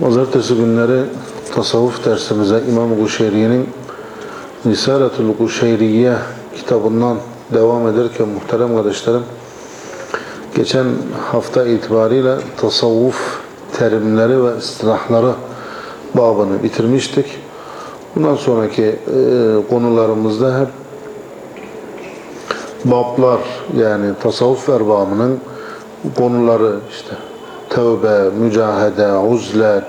Pazartesi günleri tasavvuf dersimize İmam Kuşeyri'nin Risaletül Kuşeyriye kitabından devam ederken muhterem kardeşlerim geçen hafta itibariyle tasavvuf terimleri ve istilahları babını bitirmiştik. Bundan sonraki e, konularımızda hep bablar yani tasavvuf erbabının konuları işte tövbe, mücahede, uzlet,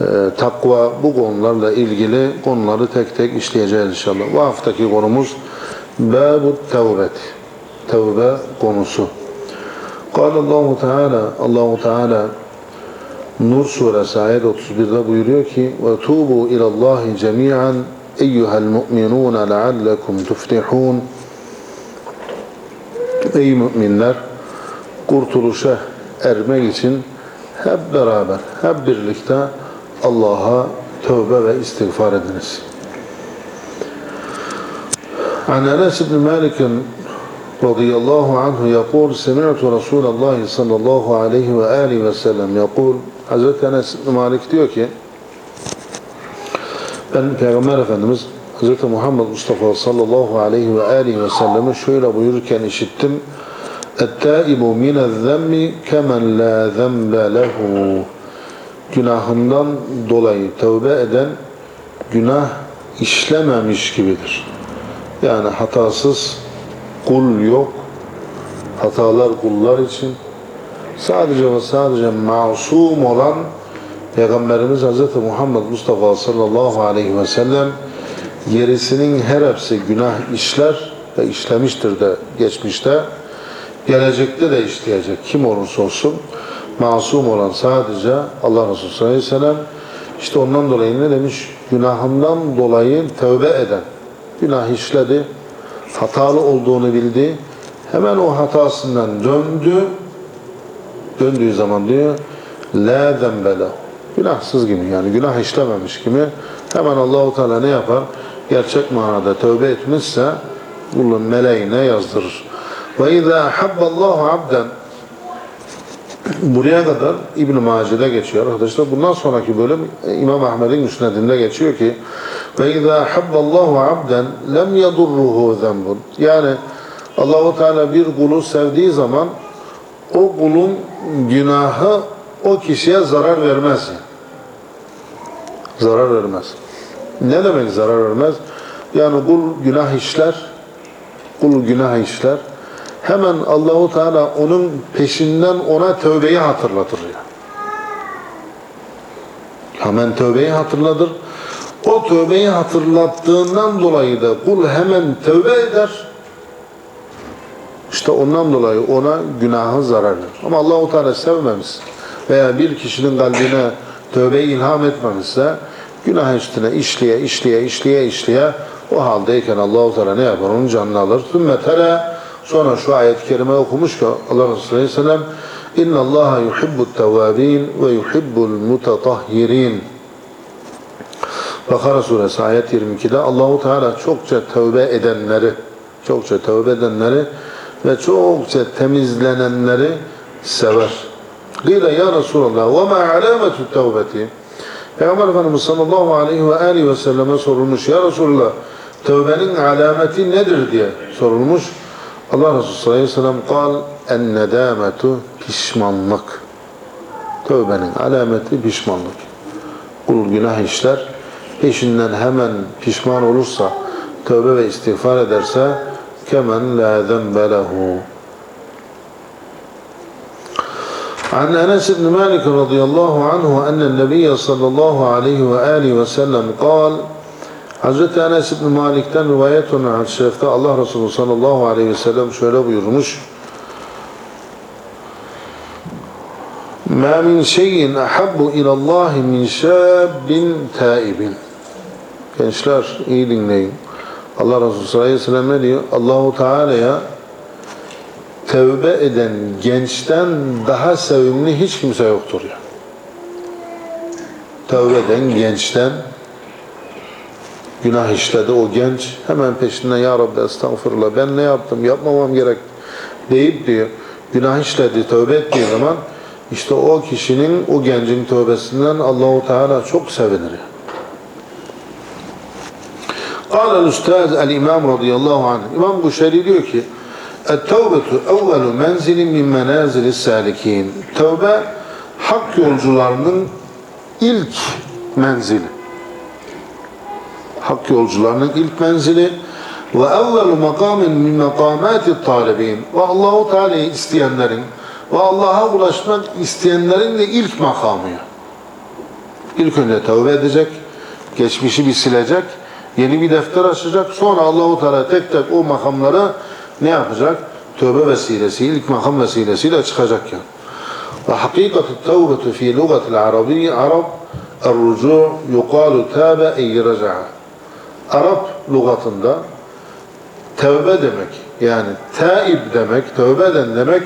e, takva bu konularla ilgili konuları tek tek işleyeceğiz inşallah. Bu haftaki konumuz Babu Tevbet. Tevbe konusu. قال Allahu Teala Allahu Teala Nur suresi ayet 31'de buyuruyor ki ve tubu ilallahi cemi'an eyyuhel mu'minun leallekum tuflihun Ey müminler kurtuluşa ermek için hep beraber, hep birlikte Allah'a tövbe ve istiğfar ediniz. عن أنس بن مالك رضي الله عنه يقول سمعت رسول الله صلى الله عليه وآله وسلم يقول Hazreti Enes bin Malik diyor ki ben Peygamber Efendimiz Hazreti Muhammed Mustafa sallallahu aleyhi ve aleyhi ve sellemi şöyle buyururken işittim اَتَّائِبُ مِنَ الذَّمِّ كَمَنْ لَا ذَنْبَ لَهُ Günahından dolayı tövbe eden günah işlememiş gibidir. Yani hatasız kul yok. Hatalar kullar için. Sadece ve sadece masum olan Peygamberimiz Hz. Muhammed Mustafa sallallahu aleyhi ve sellem gerisinin her hepsi günah işler ve işlemiştir de geçmişte. Gelecekte de işleyecek kim olursa olsun masum olan sadece Allah Resulü sallallahu aleyhi ve sellem işte ondan dolayı ne demiş? Günahından dolayı tövbe eden. Günah işledi, hatalı olduğunu bildi. Hemen o hatasından döndü. Döndüğü zaman diyor la zembele. Günahsız gibi yani günah işlememiş gibi hemen Allahu Teala ne yapar? Gerçek manada tövbe etmişse kulun meleğine yazdırır. Ve izâ habballahu abden Buraya kadar İbn-i Mace'de geçiyor arkadaşlar. Bundan sonraki bölüm İmam Ahmed'in müsnedinde geçiyor ki ve izâ habballahu abden lem yadurruhu zembun. Yani Allahu Teala bir kulu sevdiği zaman o kulun günahı o kişiye zarar vermez. Zarar vermez. Ne demek zarar vermez? Yani kul günah işler, kul günah işler. Hemen Allahu Teala onun peşinden ona tövbeyi hatırlatır. Hemen tövbeyi hatırlatır. O tövbeyi hatırlattığından dolayı da kul hemen tövbe eder. İşte ondan dolayı ona günahı zarar verir. Ama Allahu Teala sevmemiş veya bir kişinin kalbine tövbe ilham etmemişse günah üstüne işleye işleye işleye işleye o haldeyken Allahu Teala ne yapar? Onun canını alır. Sümmetere sonra şu ayet-i kerime okumuş ki Allah Resulü Aleyhisselam Allaha yuhibbut tevvabin ve yuhibbul mutatahhirin Bakara suresi ayet 22'de Allahu Teala çokça tövbe edenleri çokça tövbe edenleri ve çokça temizlenenleri sever. Gıyla ya Resulallah ve ma alametu tevbeti Peygamber Efendimiz sallallahu aleyhi ve aleyhi ve selleme sorulmuş. Ya Resulallah tövbenin alameti nedir diye sorulmuş. Allah Resulü sallallahu aleyhi ve sellem kal en nedametu pişmanlık. Tövbenin alameti pişmanlık. Kul günah işler. Peşinden hemen pişman olursa, tövbe ve istiğfar ederse kemen la zenbe lehu. عن أنس بن مالك رضي الله عنه أن النبي صلى الله عليه وآله وسلم قال Hazreti Enes İbn Malik'ten rivayet olan hadis-i Allah Resulü sallallahu aleyhi ve sellem şöyle buyurmuş. Ma min şeyin ahabbu ilallahi min şabin taibin. Gençler iyi dinleyin. Allah Resulü sallallahu aleyhi ve sellem ne diyor? Allahu Teala'ya tevbe eden gençten daha sevimli hiç kimse yoktur ya. Tevbe eden gençten günah işledi o genç hemen peşinden ya Rabbi estağfurullah ben ne yaptım yapmamam gerek deyip diyor günah işledi tövbe ettiği zaman işte o kişinin o gencin tövbesinden Allahu Teala çok sevinir. ya. قال الأستاذ الإمام رضي الله عنه İmam Buşeri diyor ki التوبة أول منزل من منازل السالكين Tövbe hak yolcularının ilk menzili. Hak yolcularının ilk menzili ve evvelu makamin min makamati talibin ve Allahu Teala'yı isteyenlerin ve Allah'a ulaşmak isteyenlerin de ilk makamı. İlk önce tövbe edecek, geçmişi bir silecek, yeni bir defter açacak. Sonra Allahu Teala tek tek o makamlara ne yapacak? Tövbe vesilesi, ilk makam vesilesiyle çıkacak yani. Ve hakikati tevbetu fi lugatil arabi Arab الرجوع يقال تاب ey رجع Arap lügatında tevbe demek yani taib demek, tövbe eden demek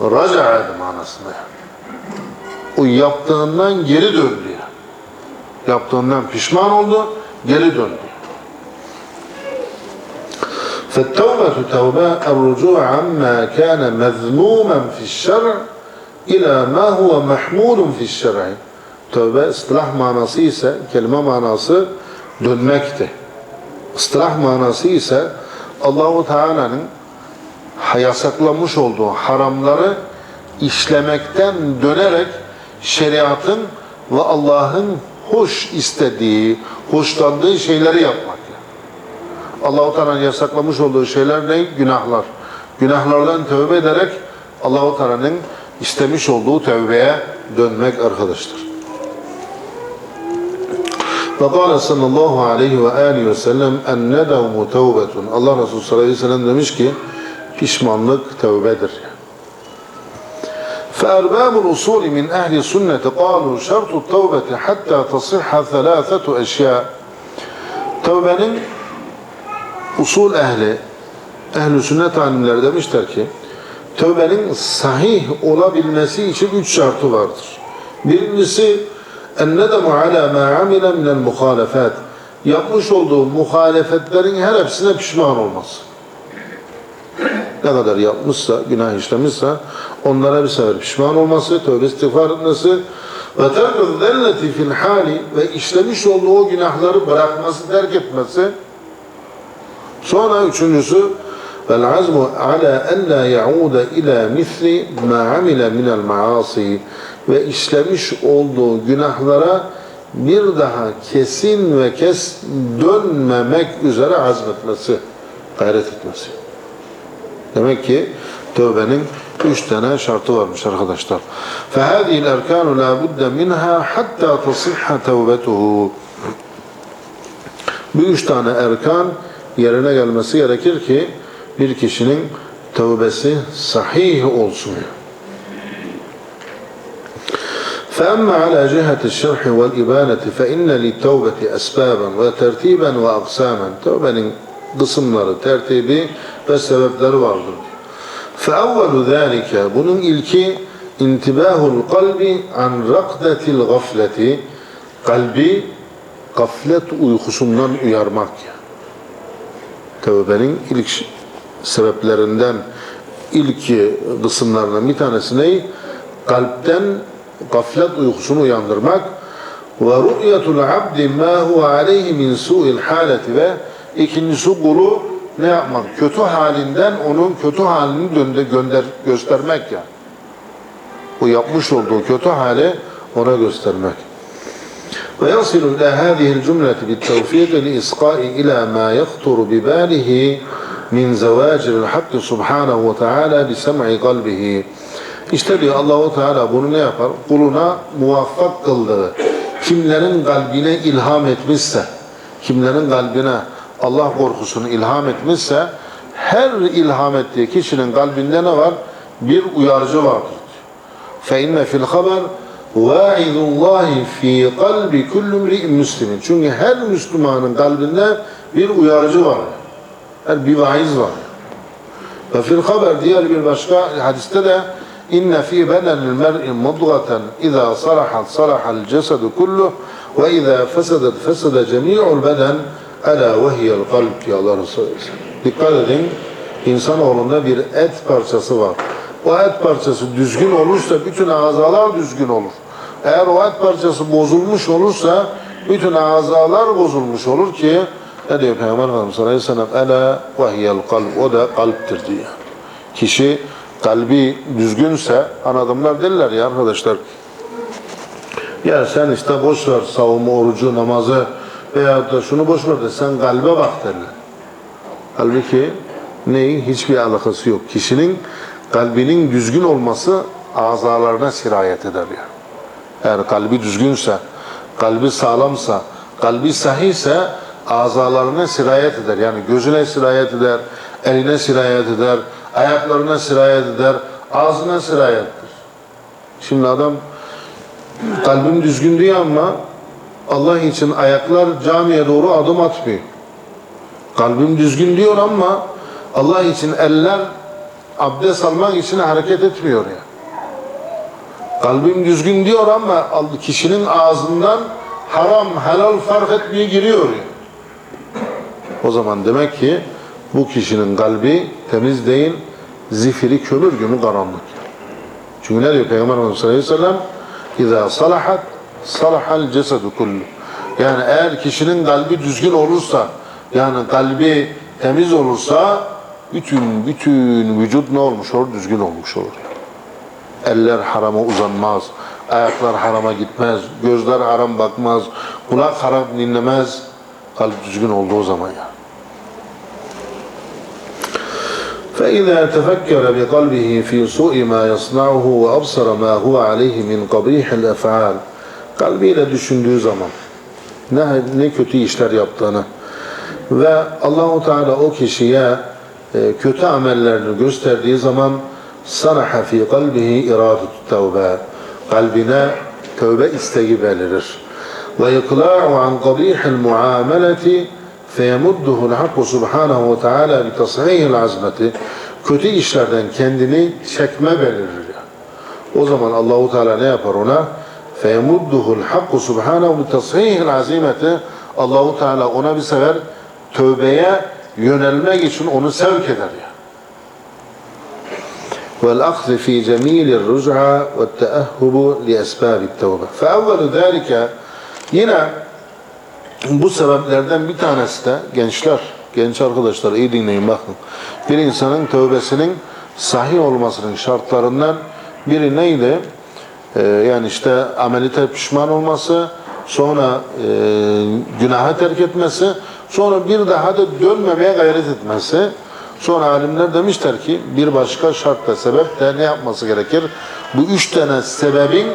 raca'a manasında. O yaptığından geri döndü. yani. Yaptığından pişman oldu, geri döndü. فالتوبة توبة الرجوع عما كان مذموما في الشرع إلى ما هو محمود في الشرع Tövbe ıstılah manası ise, kelime manası dönmekti. Istılah manası ise Allahu Teala'nın yasaklamış olduğu haramları işlemekten dönerek şeriatın ve Allah'ın hoş istediği, hoşlandığı şeyleri yapmak. Allahu Teala'nın yasaklamış olduğu şeyler ne? Günahlar. Günahlardan tövbe ederek Allahu Teala'nın istemiş olduğu tövbeye dönmek arkadaşlar. فقال sallallahu aleyhi ve aleyhi ve sellem en nedavmu tevbetun. Allah Resulü sallallahu aleyhi ve sellem demiş ki pişmanlık tövbedir. فأرباب الأصول من أهل السنة قالوا شرط التوبة حتى تصح ثلاثة أشياء Tövbenin usul ehli, ehl sünnet alimleri demişler ki tövbenin sahih olabilmesi için üç şartı vardır. Birincisi ennedemu ala ma amile minel muhalefat. Yapmış olduğu muhalefetlerin her hepsine pişman olması. Ne kadar yapmışsa, günah işlemişse onlara bir sefer pişman olması, tövbe istiğfar etmesi ve terkü zelleti fil hali ve işlemiş olduğu günahları bırakması, terk etmesi. Sonra üçüncüsü vel azmu ala en la yauda ila misli ma amile minel maasi ve işlemiş olduğu günahlara bir daha kesin ve kes dönmemek üzere azmetmesi, gayret etmesi. Demek ki tövbenin üç tane şartı varmış arkadaşlar. فَهَذِهِ الْاَرْكَانُ لَا بُدَّ مِنْهَا حَتَّى تَصِحَّ تَوْبَتُهُ Bu üç tane erkan yerine gelmesi gerekir ki bir kişinin tövbesi sahih olsun. فأما على جهة الشرح والإبانة فإن للتوبة أسبابا وترتيبا وأقساما توبة kısımları, tertibi ve sebepleri vardır. فَاَوَّلُ ذَٰلِكَ Bunun ilki intibahul kalbi an rakdetil gafleti kalbi gaflet uykusundan uyarmak. Tevbenin ilk sebeplerinden ilk kısımlarından bir tanesi ne? Kalpten gaflet uykusunu uyandırmak ve ru'yetul abdi ma huve aleyhi min su'il haleti ve ikincisi kulu ne yapmak? Kötü halinden onun kötü halini dönder, gönder, göstermek ya. Bu yapmış olduğu kötü hali ona göstermek. Ve yasilu ila hadihi'l cümleti bit tevfik li isqa'i ila ma yahturu bi balihi min zavacir'l hakk subhanahu ve teala bi sem'i kalbihi. İşte diyor Allahu Teala bunu ne yapar? Kuluna muvaffak kıldığı, kimlerin kalbine ilham etmişse, kimlerin kalbine Allah korkusunu ilham etmişse, her ilham ettiği kişinin kalbinde ne var? Bir uyarıcı vardır. فَاِنَّ فِي الْخَبَرِ وَاِذُ اللّٰهِ ف۪ي قَلْبِ كُلُّ مْرِئٍ Müslümin. Çünkü her Müslümanın kalbinde bir uyarıcı var. Her bir vaiz var. Ve fil haber diğer bir başka hadiste de bedenil mer'i mudgaten iza salahat salahal cesedu kulluh ve iza fesedet fesede cemi'ul beden ala ve hiyel kalp diyor Allah Resulü. Dikkat edin insanoğlunda bir et parçası var. O et parçası düzgün olursa bütün azalar düzgün olur. Eğer o et parçası bozulmuş olursa bütün azalar bozulmuş olur ki ne diyor Peygamber Efendimiz sallallahu aleyhi ve sellem Ela ve hiyel kalp o da kalptir diyor. Kişi kalbi düzgünse anadımlar derler ya arkadaşlar ya sen işte boş ver savunma, orucu, namazı veya da şunu boş ver de sen kalbe bak derler. Halbuki neyin? Hiçbir alakası yok. Kişinin kalbinin düzgün olması azalarına sirayet eder yani. Eğer kalbi düzgünse, kalbi sağlamsa, kalbi sahiyse azalarına sirayet eder. Yani gözüne sirayet eder, eline sirayet eder, ayaklarına sirayet eder, ağzına sirayet eder. Şimdi adam kalbim düzgün diyor ama Allah için ayaklar camiye doğru adım atmıyor. Kalbim düzgün diyor ama Allah için eller abdest almak için hareket etmiyor ya. Kalbim düzgün diyor ama kişinin ağzından haram, helal fark etmeye giriyor ya. O zaman demek ki bu kişinin kalbi temiz değil, zifiri kömür gibi karanlık. Çünkü ne diyor Peygamber Efendimiz sallallahu aleyhi ve sellem? İzâ salahat, salahal cesedu kullu. Yani eğer kişinin kalbi düzgün olursa, yani kalbi temiz olursa, bütün bütün vücut ne olmuş olur? Düzgün olmuş olur. Eller harama uzanmaz, ayaklar harama gitmez, gözler haram bakmaz, kulak haram dinlemez. Kalp düzgün olduğu zaman ya. فإذا تفكر بقلبه في سوء ما يصنعه وأبصر ما هو عليه من قبيح الأفعال kalbiyle düşündüğü zaman ne, ne kötü işler yaptığını ve Allahu Teala o kişiye e, kötü amellerini gösterdiği zaman sanaha fi kalbihi iradetü tevbe kalbine tövbe isteği belirir ve ikla'u an qabihil muameleti feyemudduhul hakku subhanahu ve teala li tasihihil azmeti kötü işlerden kendini çekme belirir. O zaman Allahu Teala ne yapar ona? Feyemudduhul hakku subhanahu li tasihihil azimeti Allahu Teala ona bir sefer tövbeye yönelmek için onu sevk eder ya. والأخذ في جميل الرجعة والتأهب لأسباب التوبة فأول ذلك yine bu sebeplerden bir tanesi de gençler, genç arkadaşlar iyi dinleyin bakın. Bir insanın tövbesinin sahih olmasının şartlarından biri neydi? Ee, yani işte amelite pişman olması, sonra e, günaha terk etmesi, sonra bir daha da dönmemeye gayret etmesi. Sonra alimler demişler ki bir başka şart da sebep de ne yapması gerekir? Bu üç tane sebebin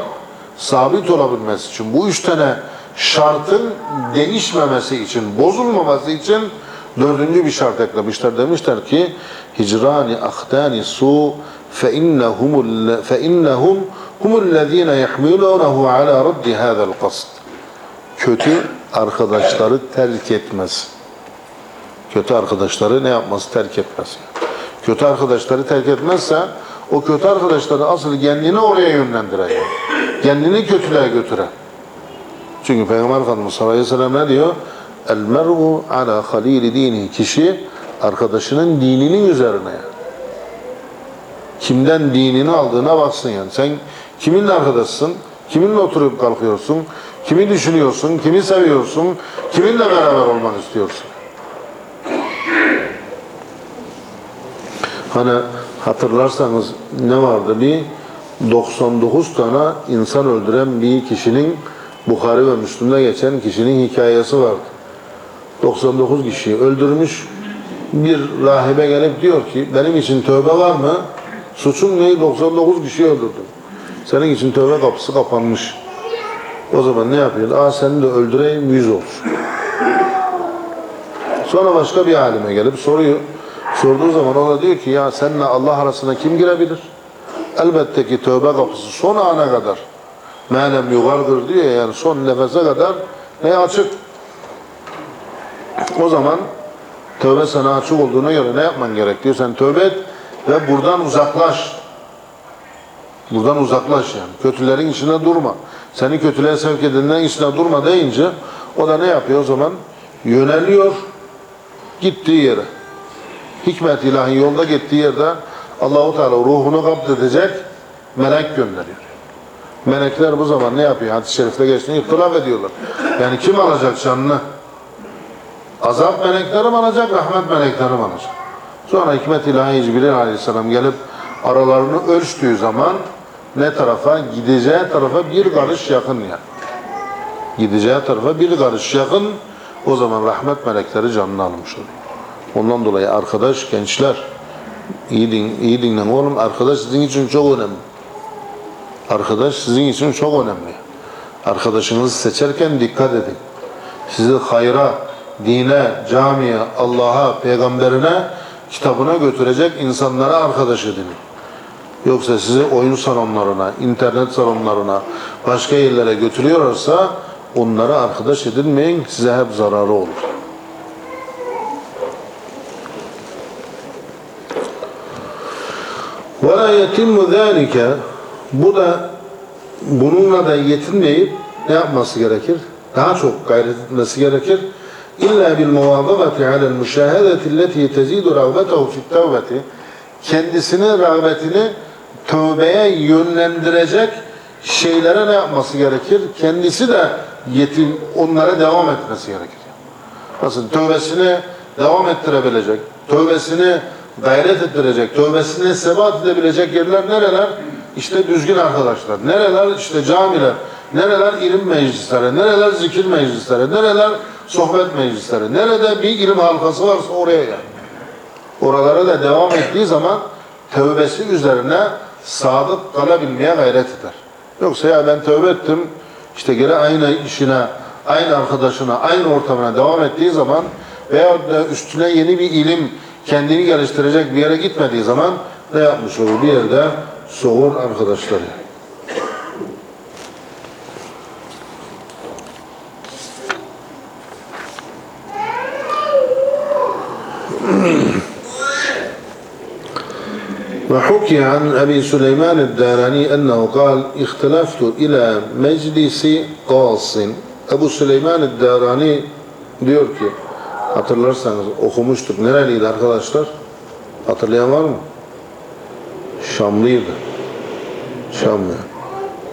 sabit olabilmesi için, bu üç tane şartın değişmemesi için, bozulmaması için dördüncü bir şart eklemişler. Demişler ki hicrani ahdani su fe innehum fe innehum humullezine yahmilunehu ala raddi hada'l qasd. Kötü arkadaşları terk etmez. Kötü arkadaşları ne yapması terk etmez. Kötü arkadaşları terk etmezse o kötü arkadaşları asıl kendini oraya yönlendiren. Kendini kötülüğe götüren. Çünkü Peygamber Efendimiz sallallahu aleyhi ve sellem ne diyor? El mer'u ala halili dini. Kişi arkadaşının dininin üzerine. Kimden dinini aldığına baksın yani. Sen kiminle arkadaşsın? Kiminle oturup kalkıyorsun? Kimi düşünüyorsun? Kimi seviyorsun? Kiminle beraber olmak istiyorsun? Hani hatırlarsanız ne vardı? Bir 99 tane insan öldüren bir kişinin Bukhari ve Müslüm'de geçen kişinin hikayesi vardı. 99 kişiyi öldürmüş. Bir rahibe gelip diyor ki benim için tövbe var mı? Suçum ne? 99 kişi öldürdüm. Senin için tövbe kapısı kapanmış. O zaman ne yapıyor? Aa seni de öldüreyim yüz olsun. Sonra başka bir alime gelip soruyor. Sorduğu zaman o da diyor ki ya seninle Allah arasına kim girebilir? elbette ki tövbe kapısı son ana kadar melem yugargır diyor ya, yani son nefese kadar ne açık. O zaman tövbe sana açık olduğuna göre ne yapman gerekiyor? Sen tövbe et ve buradan uzaklaş. Buradan uzaklaş yani. Kötülerin içinde durma. Seni kötülüğe sevk edenlerin içinde durma deyince o da ne yapıyor o zaman? Yöneliyor gittiği yere. Hikmet ilahi yolda gittiği yerde Allahu Teala ruhunu kaptedecek melek gönderiyor. Melekler bu zaman ne yapıyor? Hadis-i şerifte geçtiğini ihtilaf ediyorlar. Yani kim alacak canını? Azap melekleri mi alacak, rahmet melekleri mi alacak? Sonra hikmet ilahi Cibril aleyhisselam gelip aralarını ölçtüğü zaman ne tarafa? Gideceği tarafa bir karış yakın yani. Gideceği tarafa bir karış yakın o zaman rahmet melekleri canını almış oluyor. Ondan dolayı arkadaş, gençler iyi, din, iyi dinleyin oğlum. Arkadaş sizin için çok önemli. Arkadaş sizin için çok önemli. Arkadaşınızı seçerken dikkat edin. Sizi hayra, dine, camiye, Allah'a, peygamberine, kitabına götürecek insanlara arkadaş edin. Yoksa sizi oyun salonlarına, internet salonlarına, başka yerlere götürüyorsa onlara arkadaş edinmeyin. Size hep zararı olur. وَلَا يَتِمُّ ذَٰلِكَ bu da bununla da yetinmeyip ne yapması gerekir? Daha çok gayret etmesi gerekir. İlla bil muvazabati alel müşahedeti leti tezidu rağbetehu fit tevbeti kendisini rağbetini tövbeye yönlendirecek şeylere ne yapması gerekir? Kendisi de yetim onlara devam etmesi gerekir. Nasıl? Tövbesini devam ettirebilecek, tövbesini gayret ettirecek, tövbesini sebat edebilecek yerler nereler? İşte düzgün arkadaşlar. Nereler? İşte camiler. Nereler? ilim meclisleri. Nereler? Zikir meclisleri. Nereler? Sohbet meclisleri. Nerede bir ilim halkası varsa oraya yani. Oralara da devam ettiği zaman tövbesi üzerine sadık kalabilmeye gayret eder. Yoksa ya ben tövbe ettim, işte geri aynı işine, aynı arkadaşına, aynı ortamına devam ettiği zaman veya da üstüne yeni bir ilim kendini geliştirecek bir yere gitmediği zaman ne yapmış olur? Bir yerde soğur arkadaşları. وحكي عن أبي سليمان الداراني أنه قال اختلفت إلى مجلس قاص Ebu Süleyman Darani diyor ki hatırlarsanız okumuştuk nereliydi arkadaşlar hatırlayan var mı Şamlıydı Şamlı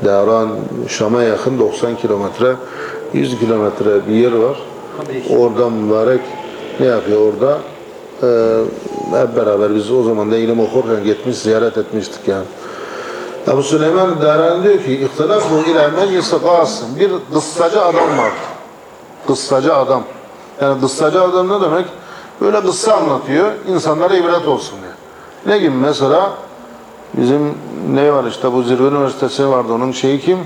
Daran Şam'a yakın 90 kilometre 100 kilometre bir yer var oradan mübarek ne yapıyor orada ee, hep beraber biz o zaman da ilim okurken gitmiş ziyaret etmiştik yani. Ebu Süleyman Darani diyor ki İhtilafu ile meclisi Kasım bir kıssacı adam var. Kıssacı adam. Yani kıssacı adam ne demek? Böyle kıssa anlatıyor. insanlara ibret olsun diye. Ne gibi mesela? Bizim ne var işte bu Zirve Üniversitesi vardı. Onun şeyi kim?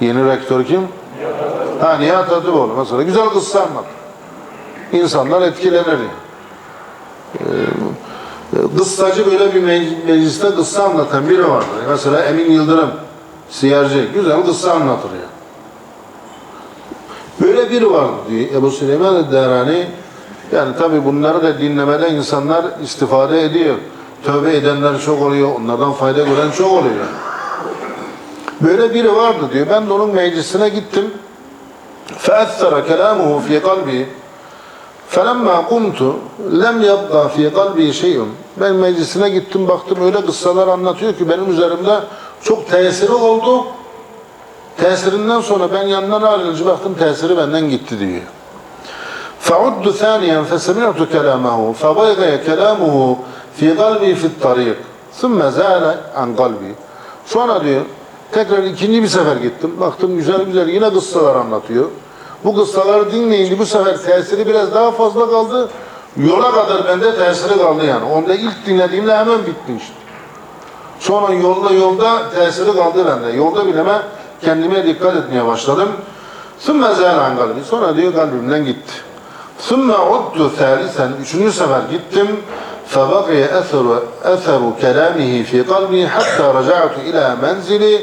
Yeni rektör kim? Ha Nihat Hatipoğlu mesela. Güzel kıssa anlat. İnsanlar etkilenir. Yani. Ee, kıssacı böyle bir mecliste kıssa anlatan biri vardır. Mesela Emin Yıldırım, siyerci, güzel kıssa anlatır ya. Böyle biri vardı diyor Ebu Süleyman Derani. Yani tabi bunları da dinlemede insanlar istifade ediyor. Tövbe edenler çok oluyor, onlardan fayda gören çok oluyor. Böyle biri vardı diyor. Ben de onun meclisine gittim. فَأَثَّرَ كَلَامُهُ فِي قَلْبِهِ فَلَمَّا قُمْتُ lem يَبْقَى فِي قَلْبِي شَيْءٌ Ben meclisine gittim baktım öyle kıssalar anlatıyor ki benim üzerimde çok tesiri oldu. Tesirinden sonra ben yanından ayrılınca baktım tesiri benden gitti diyor. فَعُدُّ ثَانِيًا فَسَمِعْتُ كَلَامَهُ فَبَيْغَيَ كَلَامُهُ fi kalbi fit tarik sümme zâle an kalbi sonra diyor tekrar ikinci bir sefer gittim. Baktım güzel güzel yine kıssalar anlatıyor. Bu kıssaları dinleyince bu sefer tesiri biraz daha fazla kaldı. Yola kadar bende tesiri kaldı yani. Onda ilk dinlediğimde hemen bitmişti işte. sonra yolda yolda tesiri kaldı bende. Yolda bileme kendime dikkat etmeye başladım. Sümme zâle an kalbi sonra diyor kalbimden gitti. Sümme uddu thâlisen üçüncü sefer gittim. فبقي أثر, أثر كلامه في قلبي حتى رجعت إلى منزلي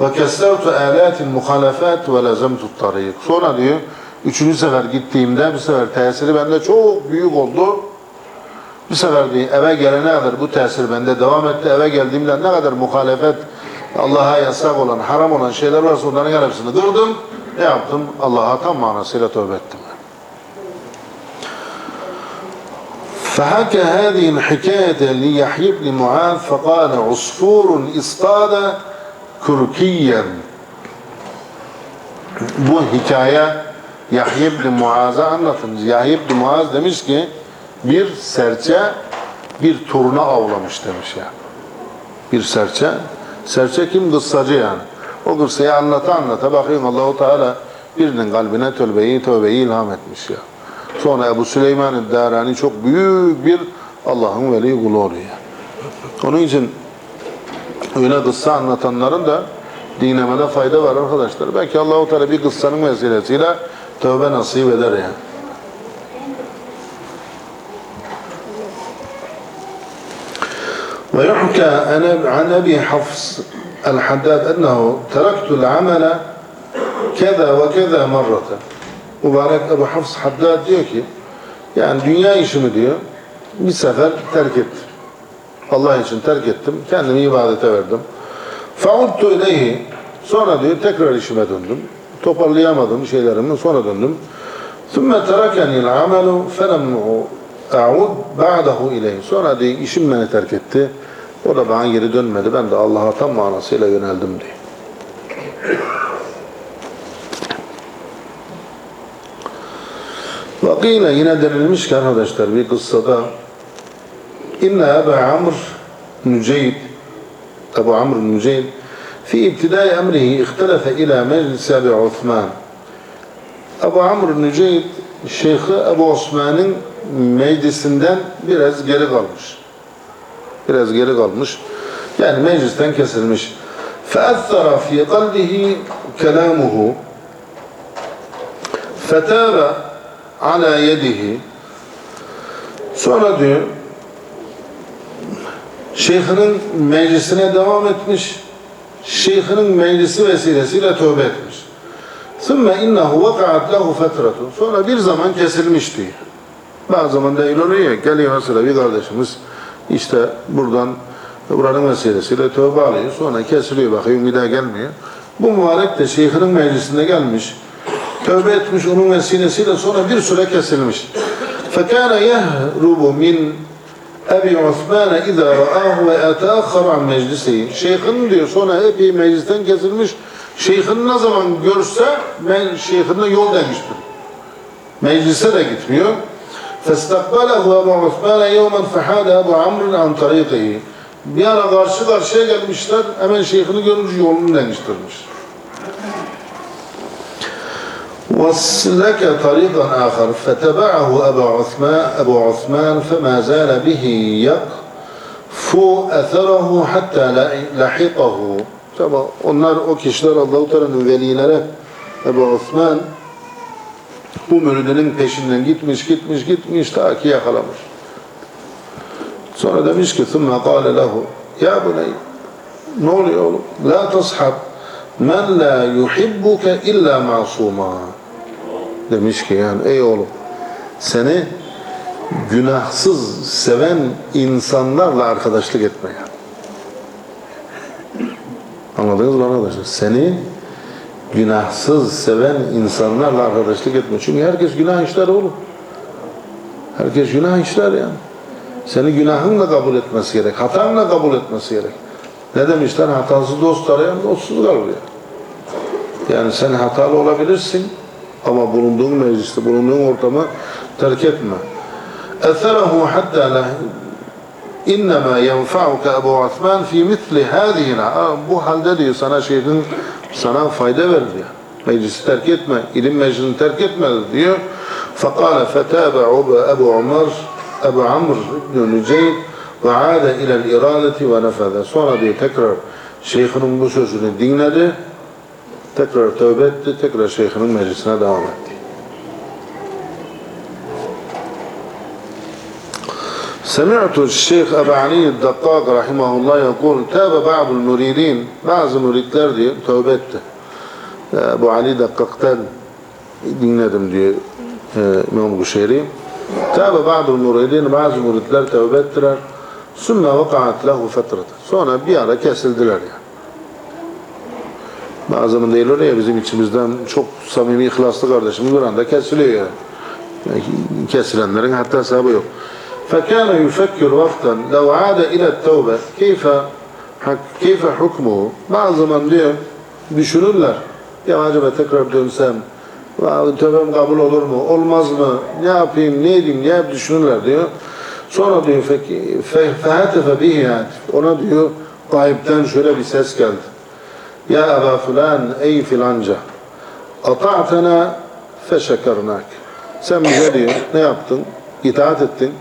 وكسرت آلات المخالفات ولزمت الطريق. Sonra diyor, üçüncü sefer gittiğimde bir sefer tesiri bende çok büyük oldu. Bir sefer diyor, eve gelene kadar bu tesir bende devam etti. Eve geldiğimde ne kadar muhalefet, Allah'a yasak olan, haram olan şeyler varsa onların hepsini kırdım. Ne yaptım? Allah'a tam manasıyla tövbe ettim. فحكى هذه الحكاية ليحيى بن معاذ فقال عصفور اصطاد كركيا bu hikaye Yahya ibn Muaz'a anlatılmış. Yahya ibn Muaz demiş ki bir serçe bir turna avlamış demiş ya. Bir serçe. Serçe kim? Kıssacı yani. O kıssayı anlata anlata bakayım Allahu Teala birinin kalbine tövbeyi tövbeyi ilham etmiş ya. Sonra Ebu Süleyman Darani çok büyük bir Allah'ın veli kulu oluyor. Onun için öyle kıssa anlatanların da dinlemede fayda var arkadaşlar. Belki Allahu Teala bir kıssanın vesilesiyle tövbe nasip eder yani. ويحكى عن أبي حفص الحداد أنه تركت العمل كذا وكذا مرة mübarek Ebu Hafs Haddad diyor ki yani dünya işimi diyor bir sefer terk ettim. Allah için terk ettim. Kendimi ibadete verdim. Fauttu ileyhi sonra diyor tekrar işime döndüm. Toparlayamadım şeylerimi sonra döndüm. Sümme terakeni'l amelu felem a'ud ba'dahu ileyhi. Sonra diyor işim beni terk etti. O da bana geri dönmedi. Ben de Allah'a tam manasıyla yöneldim diyor. Vakıyla yine denilmiş ki arkadaşlar bir kıssada İnne Ebu Amr Nüceyd Ebu Amr Nüceyd fi ibtidai emrihi ihtilefe ila meclis Ebu Osman Ebu Amr Nüceyd Şeyhi Ebu Osman'ın meclisinden biraz geri kalmış. Biraz geri kalmış. Yani meclisten kesilmiş. فَأَثَّرَ فِي قَلْبِهِ كَلَامُهُ فَتَابَ ala yedihi sonra diyor şeyhinin meclisine devam etmiş şeyhinin meclisi vesilesiyle tövbe etmiş ثُمَّ اِنَّهُ وَقَعَتْ لَهُ فَتْرَةٌ sonra bir zaman kesilmiş diyor bazı zaman değil oluyor ya geliyor mesela bir kardeşimiz işte buradan buranın vesilesiyle tövbe alıyor sonra kesiliyor bakıyor bir daha gelmiyor bu mübarek de şeyhinin meclisinde gelmiş tövbe etmiş onun vesilesiyle sonra bir süre kesilmiş. فَكَانَ يَهْرُبُ مِنْ Ebi Osman اِذَا رَآهُ وَاَتَأَخَّرَ عَنْ مecliseyi. Şeyhin diyor sonra epey meclisten kesilmiş. Şeyhin ne zaman görse ben şeyhinle yol demiştim. Meclise de gitmiyor. فَاسْتَقْبَلَهُ أَبُ عُثْمَانَ يَوْمًا فَحَادَ أَبُ عَمْرٍ عَنْ طَرِيقِهِ Bir ara karşı karşıya gelmişler. Hemen şeyhini görünce yolunu değiştirmiş. وسلك طريقا آخر فتبعه أبو عثمان, أبو عثمان فما زال به يقفو أثره حتى لحقه Tabi onlar o kişiler Allah-u Teala'nın velileri Ebu Osman bu müridinin peşinden gitmiş gitmiş gitmiş ta ki yakalamış. Sonra demiş ki ثُمَّ قَالَ لَهُ Ya buney ne oluyor oğlum? La tashab men la yuhibbuke illa masuma demiş ki yani ey oğlum seni günahsız seven insanlarla arkadaşlık etme yani. Anladınız mı arkadaşlar? Seni günahsız seven insanlarla arkadaşlık etme. Çünkü herkes günah işler oğlum. Herkes günah işler yani. Seni günahınla kabul etmesi gerek. Hatanla kabul etmesi gerek. Ne demişler? Hatasız dost arayan dostsuz kalır yani. Yani sen hatalı olabilirsin ama bulunduğun mecliste, bulunduğun ortamı terk etme. Etherehu hatta la innema yenfa'uke Ebu Osman fi misli hadihina. Bu halde diyor sana şeyhin sana fayda verir diyor. Meclisi terk etme, ilim meclisini terk etme diyor. Ebu Umar Ebu Amr ibn Nüceyd ve ade ilel iradeti ve nefede. Sonra diyor tekrar şeyhinin bu sözünü dinledi tekrar tövbe etti, tekrar şeyhinin meclisine devam etti. سمعت الشيخ أبا علي الدقاق رحمه الله يقول تاب بعض المريدين bazı müritler diyor tövbe etti. Ebu Ali Dakkak'tan dinledim diyor e, İmam Kuşeyri. Tabi bazı müridin bazı müritler tövbe ettiler. Sümme vakaat lehu fetrat. Sonra bir ara kesildiler yani. Bazen değil öyle ya bizim içimizden çok samimi ihlaslı kardeşimiz bir anda kesiliyor yani. yani kesilenlerin hatta hesabı yok. فكان يفكر وقتا لو عاد إلى التوبة كيف كيف حكمه bazı zaman diyor düşünürler ya acaba tekrar dönsem va- tövbem kabul olur mu olmaz mı ne yapayım ne edeyim diye hep düşünürler diyor sonra diyor fe- fe- fehatefe bihi hatif. ona diyor gayipten şöyle bir ses geldi Ya Aba Fulan, ey filanca. Ata'tana feşekernak. Sen bize diyor, ne yaptın? İtaat ettin.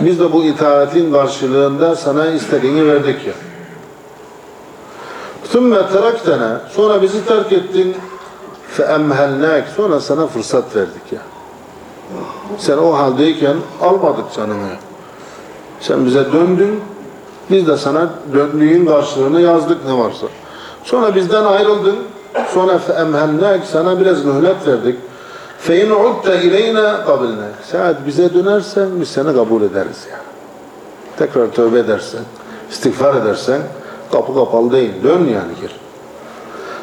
Biz de bu itaatin karşılığında sana istediğini verdik ya. Sümme teraktena. Sonra bizi terk ettin. Fe. Sonra sana fırsat verdik ya. Sen o haldeyken almadık canını. Sen bize döndün. Biz de sana döndüğün karşılığını yazdık ne varsa. Sonra bizden ayrıldın. Sonra feemhemnek sana biraz mühlet verdik. Fein udte ileyna kabilnek. Saat bize dönersen biz seni kabul ederiz yani. Tekrar tövbe edersen, istiğfar edersen kapı kapalı değil. Dön yani gir.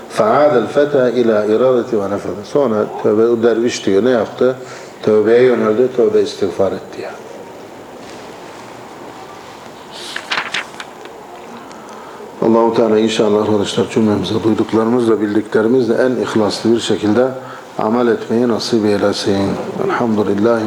Fe'adel feta ila iradeti ve nefede. Sonra tövbe, derviş diyor ne yaptı? Tövbeye yöneldi, tövbe istiğfar etti yani. Allahu Teala inşallah arkadaşlar cümlemize duyduklarımızla bildiklerimizle en ihlaslı bir şekilde amel etmeyi nasip eylesin. Elhamdülillahi